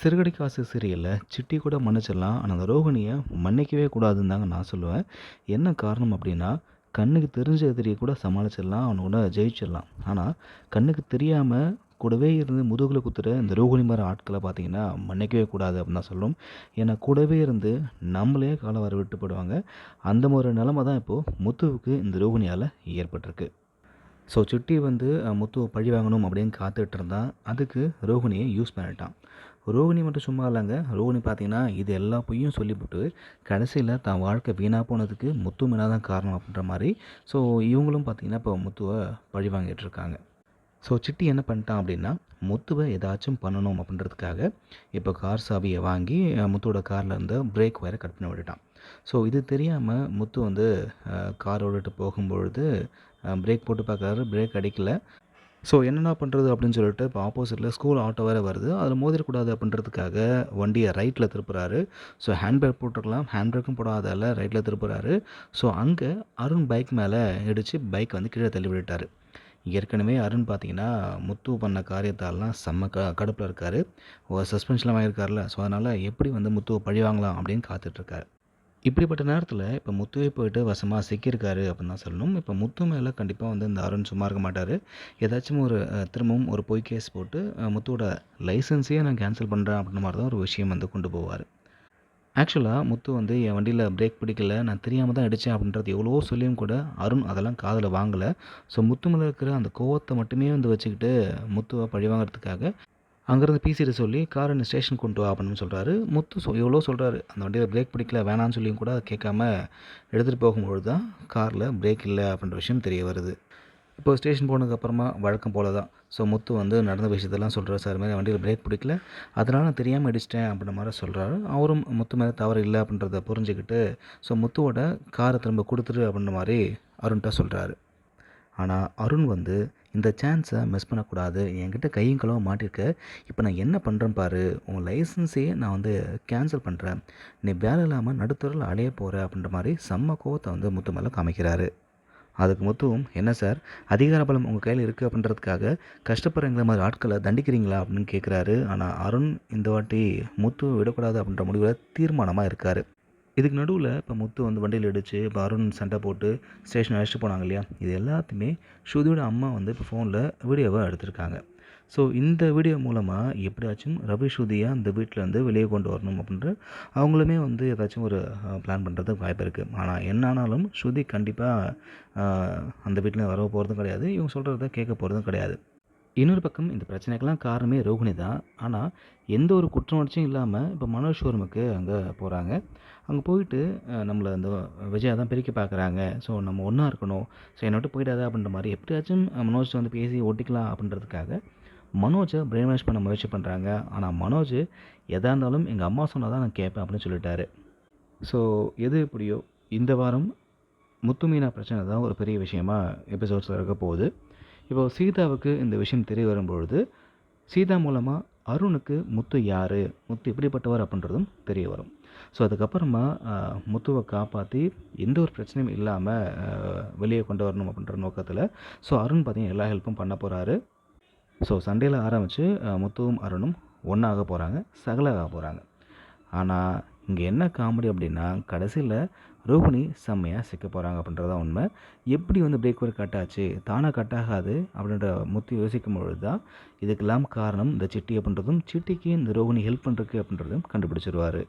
சிறுகடி காசு சீரியலில் சிட்டி கூட மன்னிச்சிடலாம். ஆனால் அந்த ரோகிணியை மன்னிக்கவே கூடாதுன்னு தாங்க நான் சொல்லுவேன். என்ன காரணம் அப்படின்னா கண்ணுக்கு தெரிஞ்ச எதிரியை கூட சமாளிச்சிடலாம். அவனை கூட ஜெயிச்சிடலாம். ஆனால் கண்ணுக்கு தெரியாமல் கூடவே இருந்து முதுகில் குத்துற இந்த ரோகிணி மாதிரி ஆட்களை பார்த்தீங்கன்னா மன்னிக்கவே கூடாது அப்படின்னு தான் சொல்லணும் ஏன்னா கூடவே இருந்து நம்மளே காலம் வர விட்டுப்படுவாங்க அந்த ஒரு நிலமை தான் இப்போது முத்துவுக்கு இந்த ரோகிணியால் ஏற்பட்டிருக்கு. ஸோ சிட்டி வந்து முத்துவை பழி வாங்கணும் அப்படின்னு காத்துட்டு இருந்தான். அதுக்கு ரோகிணியை யூஸ் பண்ணிட்டான். ரோகிணி மட்டும் சும்மா இல்லைங்க. ரோகிணி பார்த்தீங்கன்னா இது எல்லா பொய்யும் சொல்லிவிட்டு கடைசியில் தான் வாழ்க்கை வீணாக போனதுக்கு முத்து தான் காரணம் அப்படின்ற மாதிரி ஸோ இவங்களும் பார்த்தீங்கன்னா இப்போ முத்துவை பழி வாங்கிட்டு இருக்காங்க. ஸோ சிட்டி என்ன பண்ணிட்டான் அப்படின்னா முத்துவை ஏதாச்சும் பண்ணணும் அப்படின்றதுக்காக இப்போ கார் சாவியை வாங்கி முத்துவோட காரில் இருந்து பிரேக் வயரை கட் பண்ணி விட்டுட்டான். ஸோ இது தெரியாமல் முத்து வந்து கார் ஓடிட்டு போகும்பொழுது பிரேக் போட்டு பார்க்குறாரு. பிரேக் அடிக்கலை. ஸோ என்னென்ன பண்ணுறது அப்படின்னு சொல்லிட்டு இப்போ ஆப்போசிட்டில் ஸ்கூல் ஆட்டோ வேறு வருது. அதில் மோதிடக்கூடாது அப்படின்றதுக்காக வண்டியை ரைட்டில் திருப்புறாரு. ஸோ ஹேண்ட் பிரேக் போட்டிருக்கலாம் ஹேண்ட் பிரேக்கும் போடாதால ரைட்டில் திருப்புறாரு. ஸோ அங்கே அருண் பைக் மேலே இடித்து பைக் வந்து கீழே தள்ளி விட்டுட்டார். ஏற்கனவே அருண் பார்த்தீங்கன்னா முத்து பண்ண காரியத்தாலலாம் செம்ம க கடுப்பில் இருக்கார். சஸ்பென்ஷன்லாம் வாங்கியிருக்காருல ஸோ அதனால் எப்படி வந்து முத்துவை பழி வாங்கலாம் அப்படின்னு காத்துட்ருக்காரு இப்படிப்பட்ட நேரத்தில் இப்போ முத்துவே போயிட்டு வசமாக சிக்கியிருக்காரு அப்படின்னு தான் சொல்லணும். இப்போ முத்து மேலே கண்டிப்பாக வந்து இந்த அருண் சும்மா இருக்க மாட்டார். ஏதாச்சும் ஒரு திரும்பவும் ஒரு பொய் கேஸ் போட்டு முத்துவோட லைசன்ஸையே நான் கேன்சல் பண்ணுறேன் அப்படின்ற மாதிரி தான் ஒரு விஷயம் வந்து கொண்டு போவார். ஆக்சுவலாக முத்து வந்து என் வண்டியில் பிரேக் பிடிக்கல நான் தெரியாமல் தான் அடித்தேன் அப்படின்றது எவ்வளவோ சொல்லியும் கூட அருண் அதெல்லாம் காதில் வாங்கலை. ஸோ முத்து மேலே இருக்கிற அந்த கோவத்தை மட்டுமே வந்து வச்சுக்கிட்டு முத்துவை பழி வாங்குறதுக்காக அங்கேருந்து பிசிட்டு சொல்லி காரை இந்த ஸ்டேஷன் கொண்டு வா அப்படின்னு சொல்கிறாரு முத்து சொ எவ்வளோ சொல்கிறாரு அந்த வண்டியில் பிரேக் பிடிக்கல வேணான்னு சொல்லியும் கூட கேட்காம எடுத்துகிட்டு போகும்பொழுது தான் காரில் பிரேக் இல்லை அப்படின்ற விஷயம் தெரிய வருது. இப்போ ஸ்டேஷன் போனதுக்கப்புறமா வழக்கம் போல தான். ஸோ முத்து வந்து நடந்த விஷயத்தெல்லாம் சொல்கிறார் சார் மாதிரி வண்டியில் பிரேக் பிடிக்கல. அதனால் நான் தெரியாமல் அடிச்சிட்டேன் அப்படின்ற மாதிரி சொல்கிறாரு அவரும் முத்து மேலே தவறு இல்லை அப்படின்றத புரிஞ்சுக்கிட்டு ஸோ முத்துவோட காரை திரும்ப கொடுத்துரு அப்படின்ற மாதிரி அருண்கிட்ட சொல்கிறாரு ஆனால் அருண் வந்து இந்த சான்ஸை மிஸ் பண்ணக்கூடாது. என்கிட்ட கையும் களவும் மாட்டிருக்க. இப்போ நான் என்ன பண்ணுறேன் பாரு? உன் லைசன்ஸையே நான் வந்து கேன்சல் பண்ணுறேன் நீ வேலை இல்லாமல் நடுத்தரில் அலைய போகிற அப்படின்ற மாதிரி செம்ம கோவத்தை வந்து முத்து மேலே காமிக்கிறாரு. அதுக்கு முத்துவும் என்ன சார் அதிகார பலம் உங்கள் கையில் இருக்குது அப்படின்றதுக்காக கஷ்டப்படுறங்கிற மாதிரி ஆட்களை தண்டிக்கிறீங்களா அப்படின்னு கேட்குறாரு ஆனால் அருண் இந்த வாட்டி முத்து விடக்கூடாது அப்படின்ற முடிவில் தீர்மானமாக இருக்கார். இதுக்கு நடுவில் இப்போ முத்து வந்து வண்டியில் அடித்து இப்போ அருண் சண்டை போட்டு ஸ்டேஷன் அழைச்சிட்டு போனாங்க இல்லையா? இது எல்லாத்தையுமே ஸ்ருதியோட அம்மா வந்து இப்போ ஃபோனில் வீடியோவை எடுத்திருக்காங்க. ஸோ இந்த வீடியோ மூலமாக எப்படியாச்சும் ரவி ஸ்ருதியாக அந்த வீட்டிலேருந்து வெளியே கொண்டு வரணும் அப்படின்ற அவங்களுமே வந்து ஏதாச்சும் ஒரு பிளான் பண்ணுறதுக்கு வாய்ப்பு இருக்குது ஆனால் என்ன ஆனாலும் ஸ்ருதி கண்டிப்பாக அந்த வீட்டில் வர போகிறதும் கிடையாது. இவங்க சொல்கிறத கேட்க போகிறதும் கிடையாது. இன்னொரு பக்கம் இந்த பிரச்சனைக்கெல்லாம் காரணமே ரோஹிணி தான். ஆனால் எந்த ஒரு குற்ற உணர்ச்சியும் இல்லாமல் இப்போ மனோஜ் ஷோரூமுக்கு அங்கே போகிறாங்க அங்கே போயிட்டு நம்மளை அந்த விஜயா தான் பிரிக்க பார்க்குறாங்க ஸோ நம்ம ஒன்றா இருக்கணும். ஸோ என்னை விட்டு போயிடாத அப்படின்ற மாதிரி எப்படியாச்சும் மனோஜ் வந்து பேசி ஒட்டிக்கலாம் அப்படின்றதுக்காக மனோஜை பிரெயின் வாஷ் பண்ண முயற்சி பண்ணுறாங்க ஆனால் மனோஜ் எதாக இருந்தாலும் எங்கள் அம்மா சொன்னால் தான் நான் கேட்பேன் அப்படின்னு சொல்லிட்டாரு. ஸோ எது எப்படியோ இந்த வாரம் முத்துமீனா பிரச்சனை தான் ஒரு பெரிய விஷயமா எபிசோட்ஸில் இருக்க போகுது. இப்போ சீதாவுக்கு இந்த விஷயம் தெரிய வரும்பொழுது சீதா மூலமாக அருணுக்கு முத்து யார்? முத்து எப்படிப்பட்டவர் அப்படின்றதும் தெரிய வரும். ஸோ அதுக்கப்புறமா முத்துவை காப்பாற்றி எந்த ஒரு பிரச்சனையும் இல்லாமல் வெளியே கொண்டு வரணும் அப்படின்ற நோக்கத்தில் ஸோ அருண் பார்த்தீங்கன்னா எல்லா ஹெல்ப்பும் பண்ண போகிறாரு ஸோ சண்டையில் ஆரம்பித்து முத்துவும் அருணும் ஒன்றாக போகிறாங்க சகலாக போகிறாங்க ஆனால் இங்கே என்ன காமெடி அப்படின்னா கடைசியில் ரோகிணி செம்மையாக சிக்க போகிறாங்க அப்படின்றது தான் உண்மை. எப்படி வந்து பிரேக் ஒர்க் கட் ஆச்சு? தானாக கட் ஆகாது அப்படின்ற முத்து யோசிக்கும் பொழுது தான் இதுக்கெல்லாம் காரணம் இந்த சிட்டி அப்படின்றதும் சிட்டிக்கு இந்த ரோகிணி ஹெல்ப் பண்ணுறதுக்கு அப்படின்றதும் கண்டுபிடிச்சிருவார்.